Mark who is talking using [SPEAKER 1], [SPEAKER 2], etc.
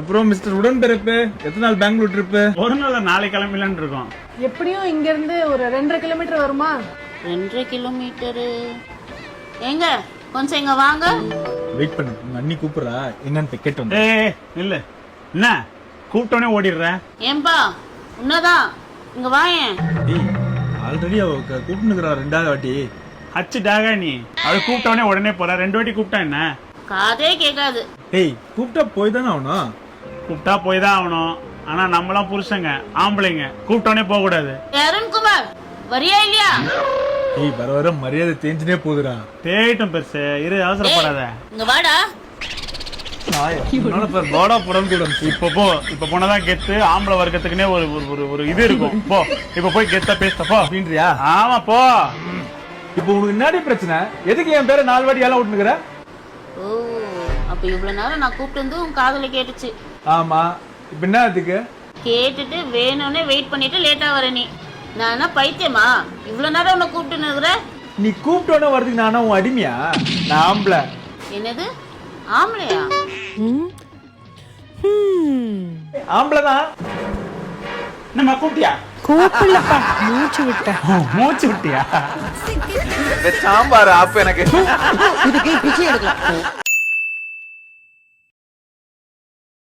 [SPEAKER 1] அப்புறம் மிஸ்டர் உடன்பிறப்பு எத்தனை நாள் பெங்களூர் ட்ரிப்பு
[SPEAKER 2] ஒரு நாள் நாளை கிளம்பிலான்னு இருக்கோம்.
[SPEAKER 3] எப்படியும் இங்க இருந்து ஒரு ரெண்டரை கிலோமீட்டர் வருமா?
[SPEAKER 4] ரெண்டரை கிலோமீட்டரு. ஏங்க கொஞ்சம் இங்க வாங்க.
[SPEAKER 1] வெயிட் பண்ணு உங்க அண்ணி கூப்பிடுறா. என்னன்னு கேட்டு வந்து
[SPEAKER 2] ஏய் இல்ல. என்ன? கூப்பிட்டோனே ஓடிடுற?
[SPEAKER 4] ஏன்பா உன்னதான் இங்க வாயேன்
[SPEAKER 1] ஆல்ரெடி அவ கூப்பிட்டுக்கிறா ரெண்டாவது வாட்டி.
[SPEAKER 2] அச்சு டாகா நீ. அது கூப்பிட்டோனே உடனே போற. ரெண்டு வாட்டி கூப்பிட்டா என்ன?
[SPEAKER 4] காதே கேட்காது
[SPEAKER 1] டேய் கூப்பிட்டா போய் தானே ஆகணும்?
[SPEAKER 2] கூப்பிட்டா போய் தான் ஆகணும். ஆனா நம்மளாம் புருஷங்க ஆம்பளைங்க கூப்பிட்டோனே போக கூடாது
[SPEAKER 4] அருண்குமார் வரியா இல்லையா?
[SPEAKER 1] டேய் வர வர மரியாதை தேஞ்சுனே போகுதுடா.
[SPEAKER 2] தேய்ட்டும் பெருசு இரு அவசரப்படாத.
[SPEAKER 4] இங்க வாடா.
[SPEAKER 1] உன்னால பாரு, போடா புடம் கூட
[SPEAKER 2] இப்ப போ இப்ப போனதான் கெத்து ஆம்பளை வர்க்கத்துக்குனே ஒரு ஒரு- ஒரு ஒரு இது இருக்கும். போ இப்ப போய் கெத்தா பேச போ.
[SPEAKER 1] அப்படின்றியா?
[SPEAKER 2] ஆமா போ.
[SPEAKER 1] இப்போ உனக்கு என்னடி பிரச்சனை? எதுக்கு என் பேரை நாலு வாட்டி ஏலம் விட்டுனுக்குற
[SPEAKER 4] ஓ அப்ப இவ்வளவு நேரம் நான் கூப்பிட்டு வந்து உன் காதுல கேட்டுச்சு.
[SPEAKER 1] ஆமா. இப்ப என்ன அதுக்கு
[SPEAKER 4] கேட்டுட்டு வேணும்னே வெயிட் பண்ணிட்டு லேட்டா வர நீ. நான் என்ன பைத்தியமா? இவ்வளவு நேரம் உன்னை கூப்பிட்டு நிறுற
[SPEAKER 1] நீ கூப்பிட்டோன்னே வரதுக்கு நானா உன் அடிமையா? நான் ஆம்பளை.
[SPEAKER 4] என்னது? ஆம்பளையா?
[SPEAKER 1] ஆம்பளை தான்
[SPEAKER 2] நம்ம கூப்பிட்டியா?
[SPEAKER 3] கூப்பிடலப்பா. மூச்சு விட்டேன்.
[SPEAKER 2] மூச்சு விட்டியா?
[SPEAKER 1] சாம்பார் ஆப்பு எனக்கு.
[SPEAKER 3] இதுக்கு பிச்சை எடுக்கலாம்.